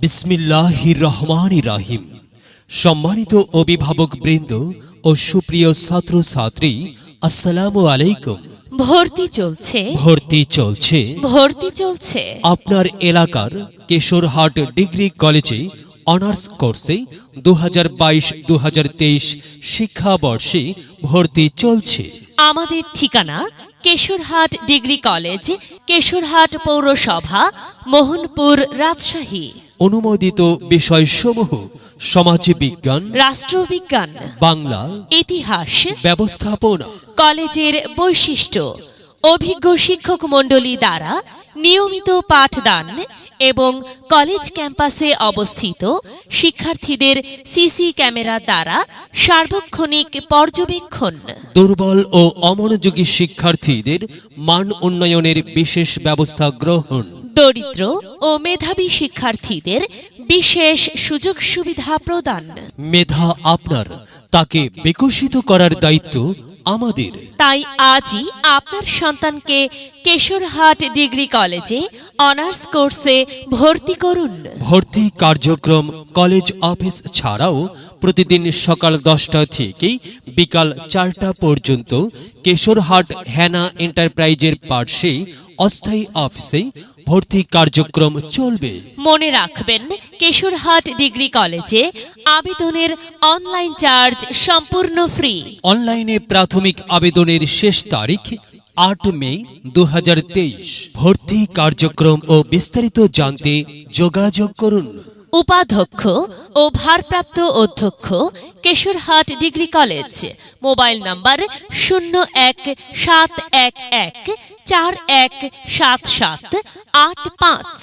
বিসমিল্লাহির রহমান রাহিম সম্মানিত অভিভাবক বৃন্দ ও সুপ্রিয় ছাত্র ছাত্রী আসসালামু আলাইকুম। ভর্তি চলছে। ভর্তি চলছে। ভর্তি চলছে। আপনার এলাকার কেশোরহাট ডিগ্রি কলেজে অনার্স কোর্সে দু হাজার বাইশ দু হাজার তেইশ শিক্ষাবর্ষে ভর্তি চলছে। আমাদের ঠিকানা কেশরহাট ডিগ্রি কলেজ কেশরহাট পৌরসভা মোহনপুর রাজশাহী। অনুমোদিত বিষয়সমূহ সমাজ বিজ্ঞান রাষ্ট্রবিজ্ঞান বাংলা ইতিহাস ব্যবস্থাপনা কলেজের বৈশিষ্ট্য অভিজ্ঞ শিক্ষক মণ্ডলী দ্বারা নিয়মিত পাঠদান এবং কলেজ ক্যাম্পাসে অবস্থিত শিক্ষার্থীদের সিসি ক্যামেরা দ্বারা সার্বক্ষণিক পর্যবেক্ষণ। দুর্বল ও অমনোযোগী শিক্ষার্থীদের মান উন্নয়নের বিশেষ ব্যবস্থা গ্রহণ। দরিদ্র ও মেধাবী শিক্ষার্থীদের বিশেষ সুযোগ সুবিধা প্রদান। মেধা আপনার তাকে বিকশিত করার দায়িত্ব আমাদের। তাই আজই আপনার সন্তানকে কেশরহাট ডিগ্রি কলেজে অনার্স কোর্সে ভর্তি করুন। ভর্তি কার্যক্রম কলেজ অফিস ছাড়াও প্রতিদিন সকাল দশটা থেকে বিকাল চারটা পর্যন্ত কেশরহাট হ্যানা এন্টারপ্রাইজের পার্শ্বে অস্থায়ী অফিসে ভর্তি কার্যক্রম চলবে। মনে রাখবেন কেশরহাট ডিগ্রি কলেজে আবেদনের অনলাইন চার্জ সম্পূর্ণ ফ্রি। অনলাইনে প্রাথমিক আবেদনের শেষ তারিখ আট মে দু হাজার তেইশ। ভর্তি কার্যক্রম ও বিস্তারিত জানতে যোগাযোগ করুন। উপাধ্যক্ষ ও ভারপ্রাপ্ত অধ্যক্ষ, Kesharhat degree college. Mobile number শূন্য এক সাত এক এক চার এক সাত সাত আট পাঁচ।